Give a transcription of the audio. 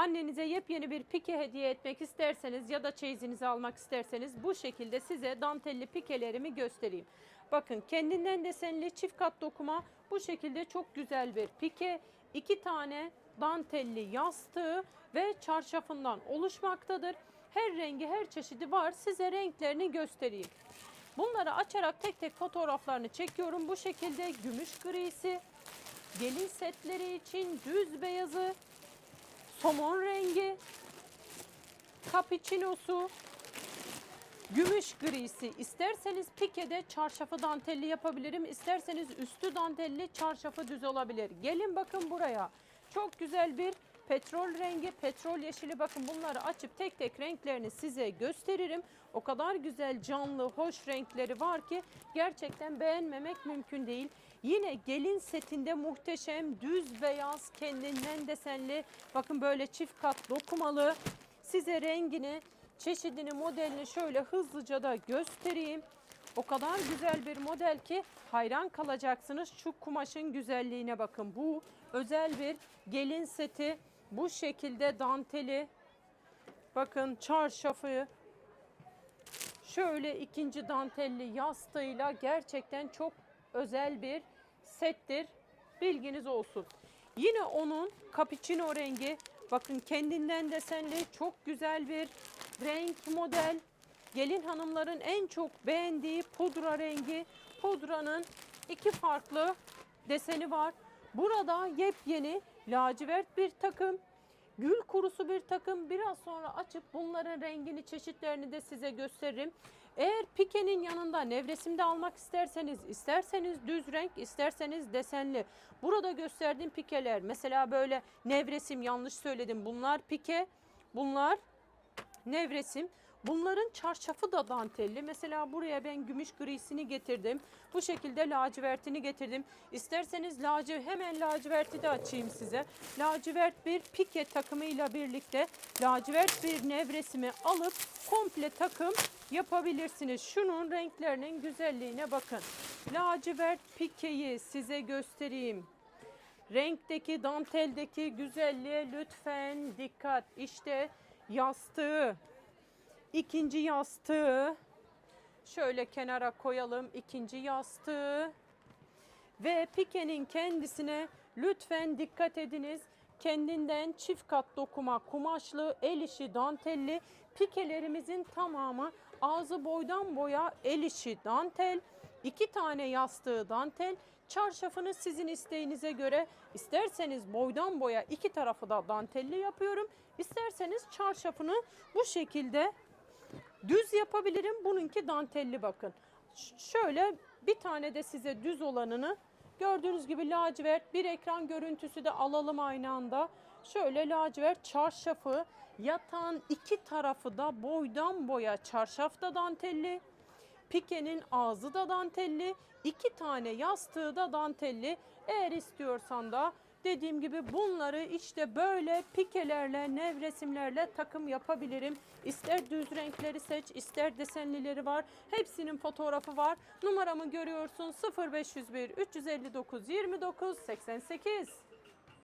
Annenize yepyeni bir pike hediye etmek isterseniz ya da çeyizinizi almak isterseniz bu şekilde size dantelli pikelerimi göstereyim. Bakın kendinden desenli çift kat dokuma bu şekilde çok güzel bir pike. iki tane dantelli yastığı ve çarşafından oluşmaktadır. Her rengi her çeşidi var. Size renklerini göstereyim. Bunları açarak tek tek fotoğraflarını çekiyorum. Bu şekilde gümüş grisi, gelin setleri için düz beyazı, somon rengi, cappuccinosu, gümüş grisi. İsterseniz pikede çarşafı dantelli yapabilirim. İsterseniz üstü dantelli çarşafı düz olabilir. Gelin bakın buraya. Çok güzel bir petrol rengi, petrol yeşili bakın bunları açıp tek tek renklerini size gösteririm. O kadar güzel canlı, hoş renkleri var ki gerçekten beğenmemek mümkün değil. Yine gelin setinde muhteşem düz beyaz kendinden desenli bakın böyle çift kat dokumalı size rengini çeşidini modelini şöyle hızlıca da göstereyim. O kadar güzel bir model ki hayran kalacaksınız. Şu kumaşın güzelliğine bakın. Bu özel bir gelin seti. Bu şekilde danteli. Bakın çarşafı. Şöyle ikinci dantelli yastığıyla gerçekten çok özel bir settir. Bilginiz olsun. Yine onun cappuccino rengi. Bakın kendinden desenli çok güzel bir renk model. Gelin hanımların en çok beğendiği pudra rengi. Pudranın iki farklı deseni var. Burada yepyeni lacivert bir takım. Gül kurusu bir takım. Biraz sonra açıp bunların rengini, çeşitlerini de size gösteririm. Eğer pikenin yanında nevresimde almak isterseniz, isterseniz düz renk, isterseniz desenli. Burada gösterdiğim pikeler mesela böyle nevresim yanlış söyledim. Bunlar pike, bunlar nevresim. Bunların çarşafı da dantelli. Mesela buraya ben gümüş grisini getirdim. Bu şekilde lacivertini getirdim. İsterseniz laci hemen laciverti de açayım size. Lacivert bir pike takımıyla birlikte lacivert bir nevresimi alıp komple takım yapabilirsiniz. Şunun renklerinin güzelliğine bakın. Lacivert pikeyi size göstereyim. Renkteki, danteldeki güzelliğe lütfen dikkat. İşte yastığı, ikinci yastığı şöyle kenara koyalım. ikinci yastığı ve pikenin kendisine lütfen dikkat ediniz. Kendinden çift kat dokuma, kumaşlı, el işi, dantelli pikelerimizin tamamı ağzı boydan boya el işi dantel. iki tane yastığı dantel. Çarşafını sizin isteğinize göre isterseniz boydan boya iki tarafı da dantelli yapıyorum. İsterseniz çarşafını bu şekilde düz yapabilirim. Bununki dantelli bakın. Ş- şöyle bir tane de size düz olanını gördüğünüz gibi lacivert bir ekran görüntüsü de alalım aynı anda. Şöyle lacivert çarşafı yatağın iki tarafı da boydan boya çarşaf da dantelli. Pikenin ağzı da dantelli. iki tane yastığı da dantelli. Eğer istiyorsan da dediğim gibi bunları işte böyle pikelerle, nevresimlerle takım yapabilirim. İster düz renkleri seç, ister desenlileri var. Hepsinin fotoğrafı var. Numaramı görüyorsun 0501 359 29 88.